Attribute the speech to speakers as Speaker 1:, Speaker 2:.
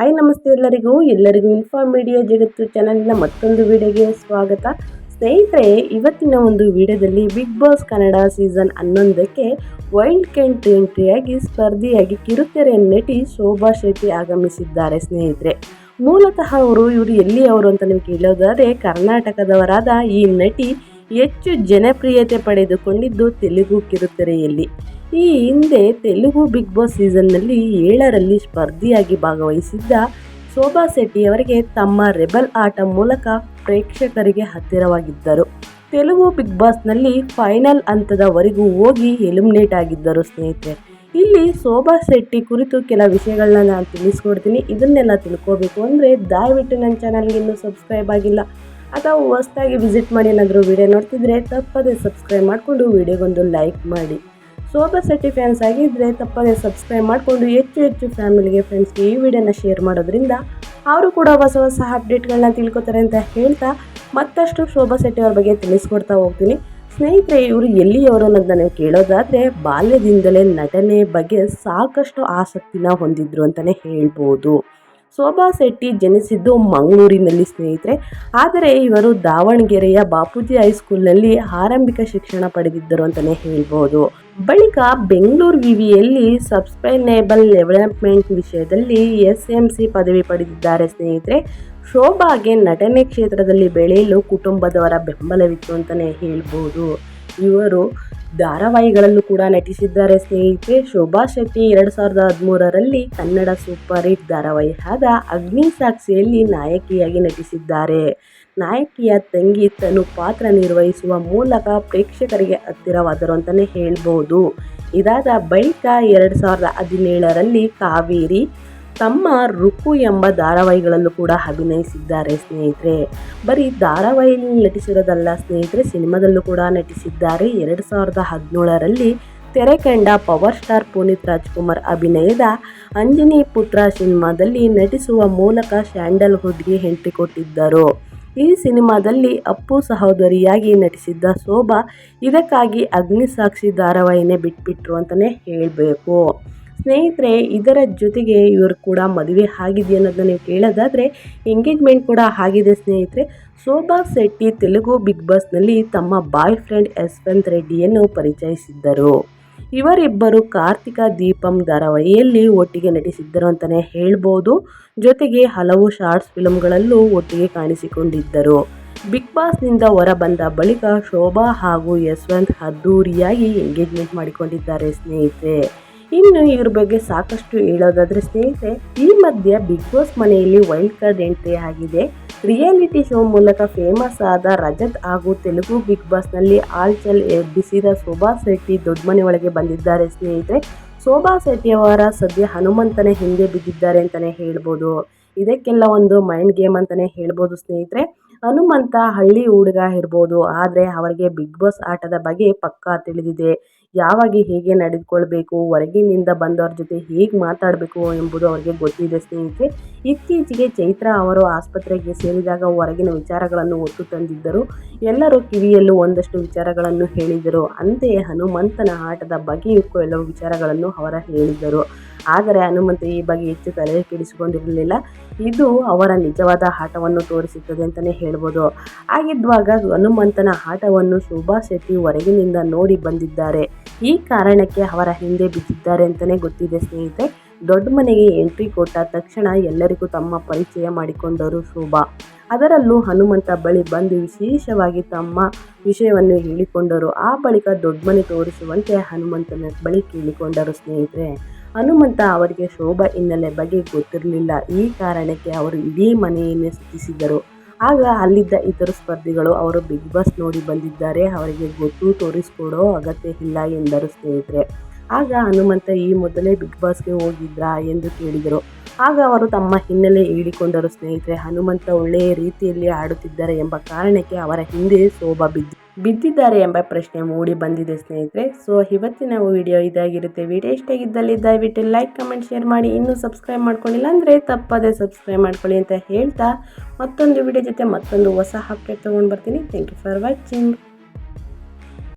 Speaker 1: Hi ನಮಸ್ತೆ ಎಲ್ಲರಿಗೂ. ಎಲ್ಲರಿಗೂ ಇನ್ಫಾರ್ಮ್ ಮೀಡಿಯಾ ಜಗತ್ತು ಚಾನಲ್ನ ಮತ್ತೊಂದು ವಿಡಿಯೋಗೆ ಸ್ವಾಗತ. ಸ್ನೇಹಿತರೆ, ಇವತ್ತಿನ ಒಂದು ವಿಡಿಯೋದಲ್ಲಿ ಬಿಗ್ ಬಾಸ್ ಕನ್ನಡ ಸೀಸನ್ ಹನ್ನೊಂದಕ್ಕೆ ವೈಲ್ಡ್ ಕ್ಯಾಂಟ್ ಎಂಟ್ರಿಯಾಗಿ ಸ್ಪರ್ಧಿಯಾಗಿ ಕಿರುತೆರೆ ನಟಿ ಶೋಭಾ ಶೆಟ್ಟಿ ಆಗಮಿಸಿದ್ದಾರೆ ಸ್ನೇಹಿತರೆ. ಮೂಲತಃ ಅವರು, ಇವರು ಎಲ್ಲಿಯವರು ಅಂತ ನೀವು ಕೇಳೋದಾದರೆ ಕರ್ನಾಟಕದವರಾದ ಈ ನಟಿ ಹೆಚ್ಚು ಜನಪ್ರಿಯತೆ ಪಡೆದುಕೊಂಡಿದ್ದು ತೆಲುಗು ಕಿರುತೆರೆಯಲ್ಲಿ. ಈ ಹಿಂದೆ ತೆಲುಗು ಬಿಗ್ ಬಾಸ್ ಸೀಸನ್ನಲ್ಲಿ ಏಳರಲ್ಲಿ ಸ್ಪರ್ಧಿಯಾಗಿ ಭಾಗವಹಿಸಿದ್ದ ಶೋಭಾ ಶೆಟ್ಟಿಯವರಿಗೆ ತಮ್ಮ ರೆಬಲ್ ಆಟ ಮೂಲಕ ಪ್ರೇಕ್ಷಕರಿಗೆ ಹತ್ತಿರವಾಗಿದ್ದರು. ತೆಲುಗು ಬಿಗ್ ಬಾಸ್ನಲ್ಲಿ ಫೈನಲ್ ಹಂತದವರೆಗೂ ಹೋಗಿ ಎಲಿಮಿನೇಟ್ ಆಗಿದ್ದರು ಸ್ನೇಹಿತರೆ. ಇಲ್ಲಿ ಶೋಭಾ ಶೆಟ್ಟಿ ಕುರಿತು ಕೆಲ ವಿಷಯಗಳನ್ನ ನಾನು ತಿಳಿಸ್ಕೊಡ್ತೀನಿ. ಇದನ್ನೆಲ್ಲ ತಿಳ್ಕೋಬೇಕು ಅಂದರೆ ದಯವಿಟ್ಟು ನನ್ನ ಚಾನಲ್ಗೆ ಇನ್ನೂ ಸಬ್ಸ್ಕ್ರೈಬ್ ಆಗಿಲ್ಲ. ಅಥವಾ ಹೊಸ್ದಾಗಿ ವಿಸಿಟ್ ಮಾಡಿ ಏನಾದರೂ ವಿಡಿಯೋ ನೋಡ್ತಿದ್ರೆ ತಪ್ಪದೇ ಸಬ್ಸ್ಕ್ರೈಬ್ ಮಾಡಿಕೊಂಡು ವಿಡಿಯೋಗೊಂದು ಲೈಕ್ ಮಾಡಿ. ಶೋಭಾ ಶೆಟ್ಟಿ ಫ್ಯಾನ್ಸ್ ಆಗಿದ್ದರೆ ತಪ್ಪದೇ ಸಬ್ಸ್ಕ್ರೈಬ್ ಮಾಡಿಕೊಂಡು ಹೆಚ್ಚು ಹೆಚ್ಚು ಫ್ಯಾಮಿಲಿಗೆ ಫ್ರೆಂಡ್ಸ್ಗೆ ಈ ವಿಡಿಯೋನ ಶೇರ್ ಮಾಡೋದ್ರಿಂದ ಅವರು ಕೂಡ ಹೊಸ ಹೊಸ ಅಪ್ಡೇಟ್ಗಳನ್ನ ತಿಳ್ಕೊತಾರೆ ಅಂತ ಹೇಳ್ತಾ ಮತ್ತಷ್ಟು ಶೋಭಾ ಶೆಟ್ಟಿ ಅವ್ರ ಬಗ್ಗೆ ತಿಳಿಸ್ಕೊಡ್ತಾ ಹೋಗ್ತೀನಿ. ಸ್ನೇಹಿತರೆ, ಇವರು ಎಲ್ಲಿಯವರು ಅನ್ನೋದನ್ನ ನನಗೆ ಕೇಳೋದಾದರೆ ಬಾಲ್ಯದಿಂದಲೇ ನಟನೆ ಬಗ್ಗೆ ಸಾಕಷ್ಟು ಆಸಕ್ತಿನ ಹೊಂದಿದ್ರು ಅಂತಲೇ ಹೇಳ್ಬೋದು. ಶೋಭಾ ಶೆಟ್ಟಿ ಜನಿಸಿದ್ದು ಮಂಗಳೂರಿನಲ್ಲಿ ಸ್ನೇಹಿತರೆ. ಆದರೆ ಇವರು ದಾವಣಗೆರೆಯ ಬಾಪೂಜಿ ಹೈಸ್ಕೂಲ್ನಲ್ಲಿ ಆರಂಭಿಕ ಶಿಕ್ಷಣ ಪಡೆದಿದ್ದರು ಅಂತಲೇ ಹೇಳ್ಬೋದು. ಬಳಿಕ ಬೆಂಗಳೂರು ವಿವಿಯಲ್ಲಿ ಸಬ್ಸ್ಟೈನೇಬಲ್ ಡೆವಲಪ್ಮೆಂಟ್ ವಿಷಯದಲ್ಲಿ ಎಸ್ ಎಂ ಸಿ ಪದವಿ ಪಡೆದಿದ್ದಾರೆ ಸ್ನೇಹಿತರೆ. ಶೋಭಾಗೆ ನಟನೆ ಕ್ಷೇತ್ರದಲ್ಲಿ ಬೆಳೆಯಲು ಕುಟುಂಬದವರ ಬೆಂಬಲವಿತ್ತು ಅಂತಲೇ ಹೇಳ್ಬೋದು. ಇವರು ಧಾರಾವಾಹಿಗಳಲ್ಲೂ ಕೂಡ ನಟಿಸಿದ್ದಾರೆ ಸ್ನೇಹಿತರೆ. ಶೋಭಾ ಶೆಟ್ಟಿ ಎರಡು ಸಾವಿರದ ಹದಿಮೂರರಲ್ಲಿ ಕನ್ನಡ ಸೂಪರ್ ಹಿಟ್ ಧಾರಾವಾಹಿ ಆದ ಅಗ್ನಿ ಸಾಕ್ಷಿಯಲ್ಲಿ ನಾಯಕಿಯಾಗಿ ನಟಿಸಿದ್ದಾರೆ. ನಾಯಕಿಯ ತಂಗಿ ತನು ಪಾತ್ರ ನಿರ್ವಹಿಸುವ ಮೂಲಕ ಪ್ರೇಕ್ಷಕರಿಗೆ ಹತ್ತಿರವಾದರು ಅಂತಲೇ ಹೇಳ್ಬೋದು. ಇದಾದ ಬಳಿಕ ಎರಡು ಸಾವಿರದ ಹದಿನೇಳರಲ್ಲಿ ಕಾವೇರಿ ತಮ್ಮ ರುಕು ಎಂಬ ಧಾರಾವಾಹಿಗಳಲ್ಲೂ ಕೂಡ ಅಭಿನಯಿಸಿದ್ದಾರೆ ಸ್ನೇಹಿತರೆ. ಬರೀ ಧಾರಾವಾಹಿಯಲ್ಲಿ ನಟಿಸಿರೋದಲ್ಲ ಸ್ನೇಹಿತರೆ, ಸಿನಿಮಾದಲ್ಲೂ ಕೂಡ ನಟಿಸಿದ್ದಾರೆ. ಎರಡು ಸಾವಿರದ ಹದಿನೇಳರಲ್ಲಿ ತೆರೆ ಕಂಡ ಪವರ್ ಸ್ಟಾರ್ ಪುನೀತ್ ರಾಜ್ಕುಮಾರ್ ಅಭಿನಯದ ಅಂಜನಿ ಪುತ್ರ ಸಿನಿಮಾದಲ್ಲಿ ನಟಿಸುವ ಮೂಲಕ ಸ್ಯಾಂಡಲ್ವುಡ್ಗೆ ಎಂಟ್ರಿ ಕೊಟ್ಟಿದ್ದರು. ಈ ಸಿನಿಮಾದಲ್ಲಿ ಅಪ್ಪು ಸಹೋದರಿಯಾಗಿ ನಟಿಸಿದ್ದ ಶೋಭಾ ಇದಕ್ಕಾಗಿ ಅಗ್ನಿಸಾಕ್ಷಿ ಧಾರಾವಾಹಿನೇ ಬಿಟ್ಬಿಟ್ರು ಅಂತಲೇ ಹೇಳಬೇಕು. ಸ್ನೇಹಿತರೆ, ಇದರ ಜೊತೆಗೆ ಇವರು ಕೂಡ ಮದುವೆ ಆಗಿದೆ ಅನ್ನೋದನ್ನ ನೀವು ಕೇಳೋದಾದರೆ ಎಂಗೇಜ್ಮೆಂಟ್ ಕೂಡ ಆಗಿದೆ ಸ್ನೇಹಿತರೆ. ಶೋಭಾ ಶೆಟ್ಟಿ ತೆಲುಗು ಬಿಗ್ ಬಾಸ್ನಲ್ಲಿ ತಮ್ಮ ಬಾಯ್ ಫ್ರೆಂಡ್ ಯಶವಂತ್ ರೆಡ್ಡಿಯನ್ನು ಪರಿಚಯಿಸಿದ್ದರು. ಇವರಿಬ್ಬರು ಕಾರ್ತಿಕ ದೀಪಂ ಧಾರಾವಾಹಿಯಲ್ಲಿ ಒಟ್ಟಿಗೆ ನಟಿಸಿದ್ದರು ಅಂತಲೇ ಹೇಳ್ಬೋದು. ಜೊತೆಗೆ ಹಲವು ಶಾರ್ಟ್ಸ್ ಫಿಲಮ್ಗಳಲ್ಲೂ ಒಟ್ಟಿಗೆ ಕಾಣಿಸಿಕೊಂಡಿದ್ದರು. ಬಿಗ್ ಬಾಸ್ನಿಂದ ಹೊರಬಂದ ಬಳಿಕ ಶೋಭಾ ಹಾಗೂ ಯಶವಂತ್ ಅದ್ದೂರಿಯಾಗಿ ಎಂಗೇಜ್ಮೆಂಟ್ ಮಾಡಿಕೊಂಡಿದ್ದಾರೆ ಸ್ನೇಹಿತರೆ. ಇನ್ನು ಇವ್ರ ಬಗ್ಗೆ ಸಾಕಷ್ಟು ಹೇಳೋದಾದರೆ ಸ್ನೇಹಿತರೆ, ಈ ಮಧ್ಯೆ ಬಿಗ್ ಬಾಸ್ ಮನೆಯಲ್ಲಿ ವೈಲ್ಡ್ ಕಾರ್ಡ್ ಎಂಟ್ರಿ ಆಗಿದೆ. ರಿಯಾಲಿಟಿ ಶೋ ಮೂಲಕ ಫೇಮಸ್ ಆದ ರಜತ್ ಹಾಗೂ ತೆಲುಗು ಬಿಗ್ ಬಾಸ್ನಲ್ಲಿ ಆಲ್ಚಲ್ ಎಬ್ಬಿಸಿದ ಶೋಭಾ ಶೆಟ್ಟಿ ದೊಡ್ಡ ಮನೆ ಒಳಗೆ ಬಂದಿದ್ದಾರೆ ಸ್ನೇಹಿತರೆ. ಶೋಭಾ ಶೆಟ್ಟಿಯವರ ಸದ್ಯ ಹನುಮಂತನೇ ಹಿಂದೆ ಬಿದ್ದಿದ್ದಾರೆ ಅಂತಲೇ ಹೇಳ್ಬೋದು. ಇದಕ್ಕೆಲ್ಲ ಒಂದು ಮೈಂಡ್ ಗೇಮ್ ಅಂತಲೇ ಹೇಳ್ಬೋದು ಸ್ನೇಹಿತರೆ. ಹನುಮಂತ ಹಳ್ಳಿ ಹುಡುಗ ಇರ್ಬೋದು. ಆದರೆ ಅವರಿಗೆ ಬಿಗ್ ಬಾಸ್ ಆಟದ ಬಗ್ಗೆ ಪಕ್ಕಾ ತಿಳಿದಿದೆ. ಯಾವಾಗ ಹೇಗೆ ನಡೆದುಕೊಳ್ಬೇಕು, ಹೊರಗಿನಿಂದ ಬಂದವ್ರ ಜೊತೆ ಹೇಗೆ ಮಾತಾಡಬೇಕು ಎಂಬುದು ಅವರಿಗೆ ಗೊತ್ತಿದೆ ಸ್ನೇಹಿತರೆ. ಇತ್ತೀಚೆಗೆ ಚೈತ್ರ ಅವರು ಆಸ್ಪತ್ರೆಗೆ ಸೇರಿದಾಗ ಹೊರಗಿನ ವಿಚಾರಗಳನ್ನು ಒತ್ತು ತಂದಿದ್ದರು. ಎಲ್ಲರೂ ಕಿವಿಯಲ್ಲೂ ಒಂದಷ್ಟು ವಿಚಾರಗಳನ್ನು ಹೇಳಿದರು. ಅಂತೆಯೇ ಹನುಮಂತನ ಆಟದ ಬಗೆಯೂ ಕೆಲವು ವಿಚಾರಗಳನ್ನು ಅವರ ಹೇಳಿದರು ಆದರೆ ಹನುಮಂತ ಈ ಬಗ್ಗೆ ಹೆಚ್ಚು ತಲೆ ಕೆಡಿಸಿಕೊಂಡಿರಲಿಲ್ಲ. ಇದು ಅವರ ನಿಜವಾದ ಆಟವನ್ನು ತೋರಿಸುತ್ತದೆ ಅಂತಲೇ ಹೇಳ್ಬೋದು. ಹಾಗಿದ್ದಾಗ ಹನುಮಂತನ ಆಟವನ್ನು ಶೋಭಾ ಶೆಟ್ಟಿ ಹೊರಗಿನಿಂದ ನೋಡಿ ಬಂದಿದ್ದಾರೆ. ಈ ಕಾರಣಕ್ಕೆ ಅವರ ಹಿಂದೆ ಬಿದ್ದಿದ್ದಾರೆ ಅಂತಲೇ ಗೊತ್ತಿದೆ ಸ್ನೇಹಿತೆ ದೊಡ್ಡ ಮನೆಗೆ ಎಂಟ್ರಿ ಕೊಟ್ಟ ತಕ್ಷಣ ಎಲ್ಲರಿಗೂ ತಮ್ಮ ಪರಿಚಯ ಮಾಡಿಕೊಂಡರು ಶೋಭಾ. ಅದರಲ್ಲೂ ಹನುಮಂತ ಬಳಿ ಬಂದು ವಿಶೇಷವಾಗಿ ತಮ್ಮ ವಿಷಯವನ್ನು ಹೇಳಿಕೊಂಡರು. ಆ ಬಳಿಕ ದೊಡ್ಡ ಮನೆ ತೋರಿಸುವಂತೆ ಹನುಮಂತನ ಬಳಿ ಕೇಳಿಕೊಂಡರು ಸ್ನೇಹಿತರೆ. ಹನುಮಂತ ಅವರಿಗೆ ಶೋಭಾ ಹಿನ್ನೆಲೆ ಬಗ್ಗೆ ಗೊತ್ತಿರಲಿಲ್ಲ. ಈ ಕಾರಣಕ್ಕೆ ಅವರು ಇಡೀ ಮನೆಯನ್ನೇ ಸುತ್ತಿಸಿದರು ಆಗ ಅಲ್ಲಿದ್ದ ಇತರ ಸ್ಪರ್ಧಿಗಳು ಅವರು ಬಿಗ್ ಬಾಸ್ ನೋಡಿ ಬಂದಿದ್ದಾರೆ, ಅವರಿಗೆ ಗೊತ್ತು ತೋರಿಸ್ಕೊಡೋ ಅಗತ್ಯ ಇಲ್ಲ ಎಂದರು ಸ್ನೇಹಿತರೆ. ಆಗ ಹನುಮಂತ ಈ ಮೊದಲೇ ಬಿಗ್ ಬಾಸ್ಗೆ ಹೋಗಿದ್ರಾ ಎಂದು ಕೇಳಿದರು. ಆಗ ಅವರು ತಮ್ಮ ಹಿನ್ನೆಲೆ ಹೇಳಿಕೊಂಡರು ಸ್ನೇಹಿತರೆ, ಹನುಮಂತ ಒಳ್ಳೆಯ ರೀತಿಯಲ್ಲಿ ಆಡುತ್ತಿದ್ದಾರೆ ಎಂಬ ಕಾರಣಕ್ಕೆ ಅವರ ಹಿಂದೆ ಶೋಭಾ ಬಿದ್ದು ಬಿದ್ದಿದ್ದಾರೆ ಎಂಬ ಪ್ರಶ್ನೆ ಮೂಡಿ ಬಂದಿದೆ ಸ್ನೇಹಿತರೆ. ಸೊ ಇವತ್ತಿನ ವಿಡಿಯೋ ಇದಾಗಿರುತ್ತೆ. ವಿಡಿಯೋ ಇಷ್ಟ ಆಗಿದ್ದಲ್ಲಿ ದಯವಿಟ್ಟು ಲೈಕ್ ಕಮೆಂಟ್ ಶೇರ್ ಮಾಡಿ. ಇನ್ನೂ ಸಬ್ಸ್ಕ್ರೈಬ್ ಮಾಡ್ಕೊಂಡಿಲ್ಲ ಅಂದರೆ ತಪ್ಪದೇ ಸಬ್ಸ್ಕ್ರೈಬ್ ಮಾಡ್ಕೊಳ್ಳಿ ಅಂತ ಹೇಳ್ತಾ ಮತ್ತೊಂದು ವಿಡಿಯೋ ಜೊತೆ ಮತ್ತೊಂದು ಹೊಸ ಅಪ್ಡೇಟ್ ತೊಗೊಂಡು ಬರ್ತೀನಿ. Thank you for watching